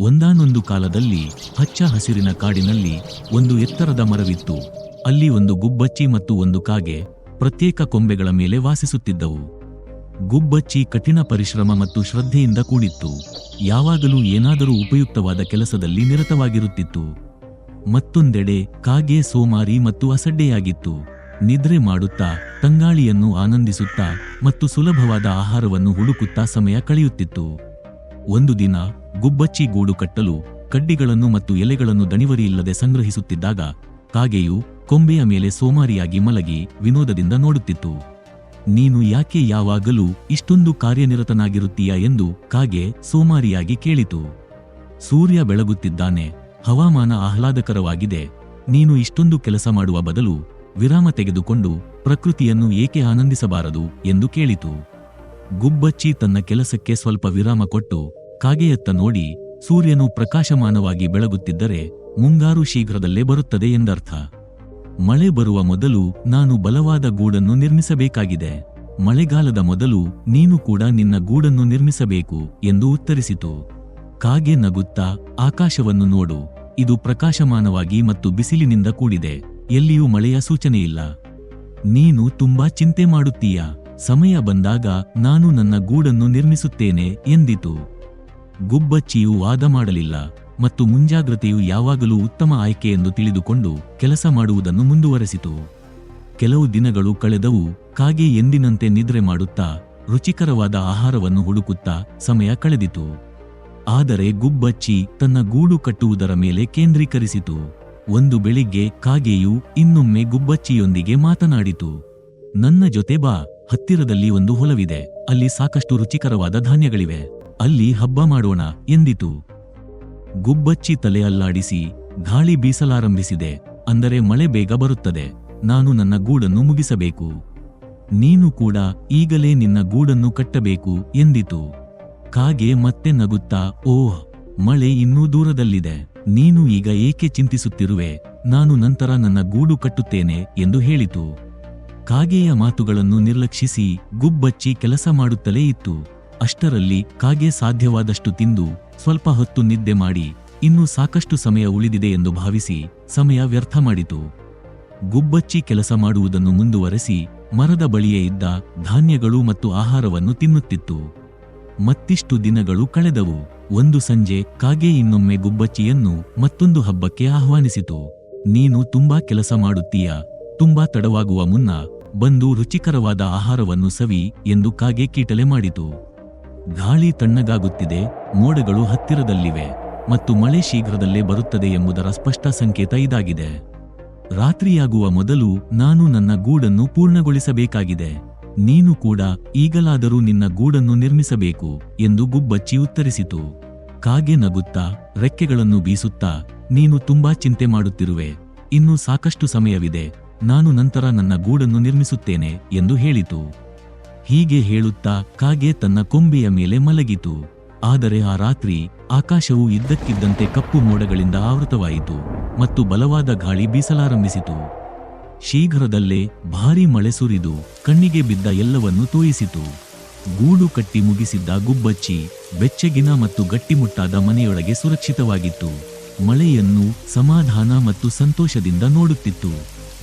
ಒಂದಾನೊಂದು ಕಾಲದಲ್ಲಿ ಹಚ್ಚ ಹಸಿರಿನ ಕಾಡಿನಲ್ಲಿ ಒಂದು ಎತ್ತರದ ಮರವಿತ್ತು. ಅಲ್ಲಿ ಒಂದು ಗುಬ್ಬಚ್ಚಿ ಮತ್ತು ಒಂದು ಕಾಗೆ ಪ್ರತ್ಯೇಕ ಕೊಂಬೆಗಳ ಮೇಲೆ ವಾಸಿಸುತ್ತಿದ್ದವು. ಗುಬ್ಬಚ್ಚಿ ಕಠಿಣ ಪರಿಶ್ರಮ ಮತ್ತು ಶ್ರದ್ಧೆಯಿಂದ ಕೂಡಿತ್ತು. ಯಾವಾಗಲೂ ಏನಾದರೂ ಉಪಯುಕ್ತವಾದ ಕೆಲಸದಲ್ಲಿ ನಿರತವಾಗಿರುತ್ತಿತ್ತು. ಮತ್ತೊಂದೆಡೆ ಕಾಗೆ ಸೋಮಾರಿ ಮತ್ತು ಅಸಡ್ಡೆಯಾಗಿತ್ತು. ನಿದ್ರೆ ಮಾಡುತ್ತಾ, ತಂಗಾಳಿಯನ್ನು ಆನಂದಿಸುತ್ತಾ ಮತ್ತು ಸುಲಭವಾದ ಆಹಾರವನ್ನು ಹುಡುಕುತ್ತಾ ಸಮಯ ಕಳೆಯುತ್ತಿತ್ತು. ಒಂದು ದಿನ ಗುಬ್ಬಚ್ಚಿ ಗೂಡು ಕಟ್ಟಲು, ಕಡ್ಡಿಗಳನ್ನು ಮತ್ತು ಎಲೆಗಳನ್ನು ದಣಿವರಿಯಿಲ್ಲದೆ ಸಂಗ್ರಹಿಸುತ್ತಿದ್ದಾಗ ಕಾಗೆಯು ಕೊಂಬೆಯ ಮೇಲೆ ಸೋಮಾರಿಯಾಗಿ ಮಲಗಿ ವಿನೋದದಿಂದ ನೋಡುತ್ತಿತ್ತು. ನೀನು ಯಾಕೆ ಯಾವಾಗಲೂ ಇಷ್ಟೊಂದು ಕಾರ್ಯನಿರತನಾಗಿರುತ್ತೀಯ ಎಂದು ಕಾಗೆ ಸೋಮಾರಿಯಾಗಿ ಕೇಳಿತು. ಸೂರ್ಯ ಬೆಳಗುತ್ತಿದ್ದಾನೆ, ಹವಾಮಾನ ಆಹ್ಲಾದಕರವಾಗಿದೆ, ನೀನು ಇಷ್ಟೊಂದು ಕೆಲಸ ಮಾಡುವ ಬದಲು ವಿರಾಮ ತೆಗೆದುಕೊಂಡು ಪ್ರಕೃತಿಯನ್ನು ಏಕೆ ಆನಂದಿಸಬಾರದು ಎಂದು ಕೇಳಿತು. ಗುಬ್ಬಚ್ಚಿ ತನ್ನ ಕೆಲಸಕ್ಕೆ ಸ್ವಲ್ಪ ವಿರಾಮ ಕೊಟ್ಟು ಕಾಗೆಯತ್ತ ನೋಡಿ ಸೂರ್ಯನು ಪ್ರಕಾಶಮಾನವಾಗಿ ಬೆಳಗುತ್ತಿದ್ದರೆ ಮುಂಗಾರು ಶೀಘ್ರದಲ್ಲೇ ಬರುತ್ತದೆ ಎಂದರ್ಥ. ಮಳೆ ಬರುವ ಮೊದಲು ನಾನು ಬಲವಾದ ಗೂಡನ್ನು ನಿರ್ಮಿಸಬೇಕಾಗಿದೆ. ಮಳೆಗಾಲದ ಮೊದಲು ನೀನು ಕೂಡ ನಿನ್ನ ಗೂಡನ್ನು ನಿರ್ಮಿಸಬೇಕು ಎಂದು ಉತ್ತರಿಸಿತು. ಕಾಗೆ ನಗುತ್ತಾ ಆಕಾಶವನ್ನು ನೋಡು. ಇದು ಪ್ರಕಾಶಮಾನವಾಗಿ ಮತ್ತು ಬಿಸಿಲಿನಿಂದ ಕೂಡಿದೆ. ಎಲ್ಲಿಯೂ ಮಳೆಯ ಸೂಚನೆಯಿಲ್ಲ. ನೀನು ತುಂಬಾ ಚಿಂತೆ ಮಾಡುತ್ತೀಯ? ಸಮಯ ಬಂದಾಗ ನಾನು ನನ್ನ ಗೂಡನ್ನು ನಿರ್ಮಿಸುತ್ತೇನೆ ಎಂದಿತು. ಗುಬ್ಬಚ್ಚಿಯು ವಾದ ಮಾಡಲಿಲ್ಲ ಮತ್ತು ಮುಂಜಾಗ್ರತೆಯು ಯಾವಾಗಲೂ ಉತ್ತಮ ಆಯ್ಕೆ ಎಂದು ತಿಳಿದುಕೊಂಡು ಕೆಲಸ ಮಾಡುವುದನ್ನು ಮುಂದುವರೆಸಿತು. ಕೆಲವು ದಿನಗಳು ಕಳೆದವು, ಕಾಗೆ ಎಂದಿನಂತೆ ನಿದ್ರೆ ಮಾಡುತ್ತಾ, ರುಚಿಕರವಾದ ಆಹಾರವನ್ನು ಹುಡುಕುತ್ತಾ ಸಮಯ ಕಳೆದಿತು. ಆದರೆ ಗುಬ್ಬಚ್ಚಿ ತನ್ನ ಗೂಡು ಕಟ್ಟುವುದರ ಮೇಲೆ ಕೇಂದ್ರೀಕರಿಸಿತು. ಒಂದು ಬೆಳಿಗ್ಗೆ ಕಾಗೆಯು ಇನ್ನೊಮ್ಮೆ ಗುಬ್ಬಚ್ಚಿಯೊಂದಿಗೆ ಮಾತನಾಡಿತು. ನನ್ನ ಜೊತೆ ಬಾ, ಹತ್ತಿರದಲ್ಲಿ ಒಂದು ಹೊಲವಿದೆ, ಅಲ್ಲಿ ಸಾಕಷ್ಟು ರುಚಿಕರವಾದ ಧಾನ್ಯಗಳಿವೆ. ಅಲ್ಲಿ ಹಬ್ಬ ಮಾಡೋಣ ಎಂದಿತು. ಗುಬ್ಬಚ್ಚಿ ತಲೆ ಅಲ್ಲಾಡಿಸಿ ಗಾಳಿ ಬೀಸಲಾರಂಭಿಸಿದೆ. ಅಂದರೆ ಮಳೆ ಬೇಗ ಬರುತ್ತದೆ. ನಾನು ನನ್ನ ಗೂಡನ್ನು ಮುಗಿಸಬೇಕು. ನೀನು ಕೂಡ ಈಗಲೇ ನಿನ್ನ ಗೂಡನ್ನು ಕಟ್ಟಬೇಕು ಎಂದಿತು. ಕಾಗೆ ಮತ್ತೆ ನಗುತ್ತಾ, ಓಹ್, ಮಳೆ ಇನ್ನೂ ದೂರದಲ್ಲಿದೆ. ನೀನು ಈಗ ಏಕೆ ಚಿಂತಿಸುತ್ತಿರುವೆ? ನಾನು ನಂತರ ನನ್ನ ಗೂಡು ಕಟ್ಟುತ್ತೇನೆ ಎಂದು ಹೇಳಿತು. ಕಾಗೆಯ ಮಾತುಗಳನ್ನು ನಿರ್ಲಕ್ಷಿಸಿ ಗುಬ್ಬಚ್ಚಿ ಕೆಲಸ ಮಾಡುತ್ತಲೇ ಇತ್ತು. ಅಷ್ಟರಲ್ಲಿ ಕಾಗೆ ಸಾಧ್ಯವಾದಷ್ಟು ತಿಂದು ಸ್ವಲ್ಪ ಹೊತ್ತು ನಿದ್ದೆ ಮಾಡಿ ಇನ್ನೂ ಸಾಕಷ್ಟು ಸಮಯ ಉಳಿದಿದೆ ಎಂದು ಭಾವಿಸಿ ಸಮಯ ವ್ಯರ್ಥ ಮಾಡಿತು. ಗುಬ್ಬಚ್ಚಿ ಕೆಲಸ ಮಾಡುವುದನ್ನು ಮುಂದುವರೆಸಿ ಮರದ ಬಳಿಯೇ ಇದ್ದ ಧಾನ್ಯಗಳು ಮತ್ತು ಆಹಾರವನ್ನು ತಿನ್ನುತ್ತಿತ್ತು. ಮತ್ತಿಷ್ಟು ದಿನಗಳು ಕಳೆದವು. ಒಂದು ಸಂಜೆ ಕಾಗೆ ಇನ್ನೊಮ್ಮೆ ಗುಬ್ಬಚ್ಚಿಯನ್ನು ಮತ್ತೊಂದು ಹಬ್ಬಕ್ಕೆ ಆಹ್ವಾನಿಸಿತು. ನೀನು ತುಂಬಾ ಕೆಲಸ ಮಾಡುತ್ತೀಯ, ತುಂಬಾ ತಡವಾಗುವ ಮುನ್ನ ಬಂದು ರುಚಿಕರವಾದ ಆಹಾರವನ್ನು ಸವಿ ಎಂದು ಕಾಗೆ ಕೀಟಲೆ ಮಾಡಿತು. ಗಾಳಿ ತಣ್ಣಗಾಗುತ್ತಿದೆ, ಮೋಡಗಳು ಹತ್ತಿರದಲ್ಲಿವೆ ಮತ್ತು ಮಳೆ ಶೀಘ್ರದಲ್ಲೇ ಬರುತ್ತದೆ ಎಂಬುದರ ಸ್ಪಷ್ಟ ಸಂಕೇತ ಇದಾಗಿದೆ. ರಾತ್ರಿಯಾಗುವ ಮೊದಲು ನಾನು ನನ್ನ ಗೂಡನ್ನು ಪೂರ್ಣಗೊಳಿಸಬೇಕಾಗಿದೆ. ನೀನು ಕೂಡ ಈಗಲಾದರೂ ನಿನ್ನ ಗೂಡನ್ನು ನಿರ್ಮಿಸಬೇಕು ಎಂದು ಗುಬ್ಬಚ್ಚಿ ಉತ್ತರಿಸಿತು. ಕಾಗೆ ನಗುತ್ತಾ, ರೆಕ್ಕೆಗಳನ್ನು ಬೀಸುತ್ತಾ, ನೀನು ತುಂಬಾ ಚಿಂತೆ ಮಾಡುತ್ತಿರುವೆ. ಇನ್ನೂ ಸಾಕಷ್ಟು ಸಮಯವಿದೆ, ನಾನು ನಂತರ ನನ್ನ ಗೂಡನ್ನು ನಿರ್ಮಿಸುತ್ತೇನೆ ಎಂದು ಹೇಳಿತು. ಹೀಗೆ ಹೇಳುತ್ತಾ ಕಾಗೆ ತನ್ನ ಕೊಂಬೆಯ ಮೇಲೆ ಮಲಗಿತು. ಆದರೆ ಆ ರಾತ್ರಿ ಆಕಾಶವು ಇದ್ದಕ್ಕಿದ್ದಂತೆ ಕಪ್ಪು ಮೋಡಗಳಿಂದ ಆವೃತವಾಯಿತು ಮತ್ತು ಬಲವಾದ ಗಾಳಿ ಬೀಸಲಾರಂಭಿಸಿತು. ಶೀಘ್ರದಲ್ಲೇ ಭಾರೀ ಮಳೆ ಸುರಿದು ಕಣ್ಣಿಗೆ ಬಿದ್ದ ಎಲ್ಲವನ್ನೂ ತೋಯಿಸಿತು. ಗೂಡು ಕಟ್ಟಿ ಮುಗಿಸಿದ್ದ ಗುಬ್ಬಚ್ಚಿ ಬೆಚ್ಚಗಿನ ಮತ್ತು ಗಟ್ಟಿಮುಟ್ಟಾದ ಮನೆಯೊಳಗೆ ಸುರಕ್ಷಿತವಾಗಿತ್ತು. ಮಳೆಯನ್ನು ಸಮಾಧಾನ ಮತ್ತು ಸಂತೋಷದಿಂದ ನೋಡುತ್ತಿತ್ತು.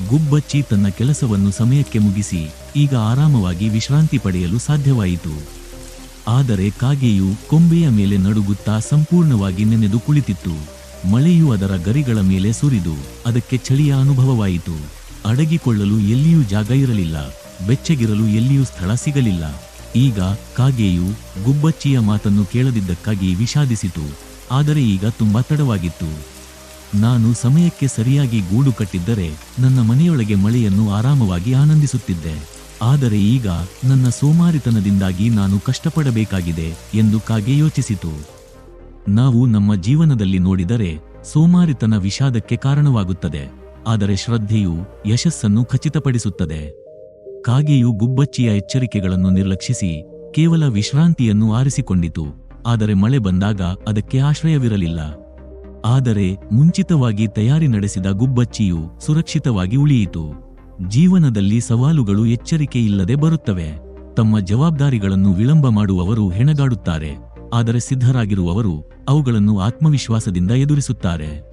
ಗುಬ್ಬಚ್ಚಿ ತನ್ನ ಕೆಲಸವನ್ನು ಸಮಯಕ್ಕೆ ಮುಗಿಸಿ ಈಗ ಆರಾಮವಾಗಿ ವಿಶ್ರಾಂತಿ ಪಡೆಯಲು ಸಾಧ್ಯವಾಯಿತು. ಆದರೆ ಕಾಗೆಯು ಕೊಂಬೆಯ ಮೇಲೆ ನಡುಗುತ್ತಾ ಸಂಪೂರ್ಣವಾಗಿ ನೆನೆದು ಕುಳಿತಿತ್ತು. ಮಳೆಯು ಅದರ ಗರಿಗಳ ಮೇಲೆ ಸುರಿದು ಅದಕ್ಕೆ ಚಳಿಯ ಅನುಭವವಾಯಿತು. ಅಡಗಿಕೊಳ್ಳಲು ಎಲ್ಲಿಯೂ ಜಾಗ ಇರಲಿಲ್ಲ. ಬೆಚ್ಚಗಿರಲು ಎಲ್ಲಿಯೂ ಸ್ಥಳ ಸಿಗಲಿಲ್ಲ. ಈಗ ಕಾಗೆಯು ಗುಬ್ಬಚ್ಚಿಯ ಮಾತನ್ನು ಕೇಳದಿದ್ದಕ್ಕಾಗಿ ವಿಷಾದಿಸಿತು. ಆದರೆ ಈಗ ತುಂಬಾ ತಡವಾಗಿತ್ತು. ನಾನು ಸಮಯಕ್ಕೆ ಸರಿಯಾಗಿ ಗೂಡು ಕಟ್ಟಿದ್ದರೆ ನನ್ನ ಮನೆಯೊಳಗೆ ಮಳೆಯನ್ನು ಆರಾಮವಾಗಿ ಆನಂದಿಸುತ್ತಿದ್ದೆ. ಆದರೆ ಈಗ ನನ್ನ ಸೋಮಾರಿತನದಿಂದಾಗಿ ನಾನು ಕಷ್ಟಪಡಬೇಕಾಗಿದೆ ಎಂದು ಕಾಗೆ ಯೋಚಿಸಿತು. ನಾವು ನಮ್ಮ ಜೀವನದಲ್ಲಿ ನೋಡಿದರೆ ಸೋಮಾರಿತನ ವಿಷಾದಕ್ಕೆ ಕಾರಣವಾಗುತ್ತದೆ, ಆದರೆ ಶ್ರದ್ಧೆಯು ಯಶಸ್ಸನ್ನು ಖಚಿತಪಡಿಸುತ್ತದೆ. ಕಾಗೆಯು ಗುಬ್ಬಚ್ಚಿಯ ಎಚ್ಚರಿಕೆಗಳನ್ನು ನಿರ್ಲಕ್ಷಿಸಿ ಕೇವಲ ವಿಶ್ರಾಂತಿಯನ್ನು ಆರಿಸಿಕೊಂಡಿತು, ಆದರೆ ಮಳೆ ಬಂದಾಗ ಅದಕ್ಕೆ ಆಶ್ರಯವಿರಲಿಲ್ಲ. ಆದರೆ ಮುಂಚಿತವಾಗಿ ತಯಾರಿ ನಡೆಸಿದ ಗುಬ್ಬಚ್ಚಿಯು ಸುರಕ್ಷಿತವಾಗಿ ಉಳಿಯಿತು. ಜೀವನದಲ್ಲಿ ಸವಾಲುಗಳು ಎಚ್ಚರಿಕೆಯಿಲ್ಲದೆ ಬರುತ್ತವೆ. ತಮ್ಮ ಜವಾಬ್ದಾರಿಗಳನ್ನು ವಿಳಂಬ ಮಾಡುವವರು ಹೆಣಗಾಡುತ್ತಾರೆ. ಆದರೆ ಸಿದ್ಧರಾಗಿರುವವರು ಅವುಗಳನ್ನು ಆತ್ಮವಿಶ್ವಾಸದಿಂದ ಎದುರಿಸುತ್ತಾರೆ.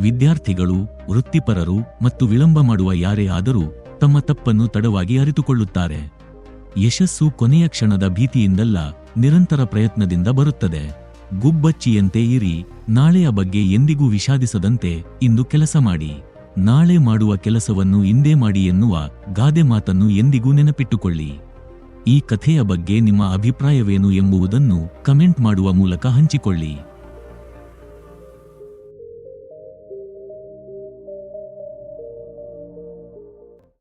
ವಿದ್ಯಾರ್ಥಿಗಳು, ವೃತ್ತಿಪರರು ಮತ್ತು ವಿಳಂಬ ಮಾಡುವ ಯಾರೇ ಆದರೂ ತಮ್ಮ ತಪ್ಪನ್ನು ತಡವಾಗಿ ಅರಿತುಕೊಳ್ಳುತ್ತಾರೆ. ಯಶಸ್ಸು ಕೊನೆಯ ಕ್ಷಣದ ಭೀತಿಯಿಂದಲ್ಲ, ನಿರಂತರ ಪ್ರಯತ್ನದಿಂದ ಬರುತ್ತದೆ. ಗುಬ್ಬಚ್ಚಿಯಂತೆ ಇರಿ, ನಾಳೆಯ ಬಗ್ಗೆ ಎಂದಿಗೂ ವಿಷಾದಿಸದಂತೆ ಇಂದು ಕೆಲಸ ಮಾಡಿ. ನಾಳೆ ಮಾಡುವ ಕೆಲಸವನ್ನು ಇಂದೇ ಮಾಡಿ ಎನ್ನುವ ಗಾದೆ ಮಾತನ್ನು ಎಂದಿಗೂ ನೆನಪಿಟ್ಟುಕೊಳ್ಳಿ. ಈ ಕಥೆಯ ಬಗ್ಗೆ ನಿಮ್ಮ ಅಭಿಪ್ರಾಯವೇನು ಎಂಬುದನ್ನು ಕಮೆಂಟ್ ಮಾಡುವ ಮೂಲಕ ಹಂಚಿಕೊಳ್ಳಿ.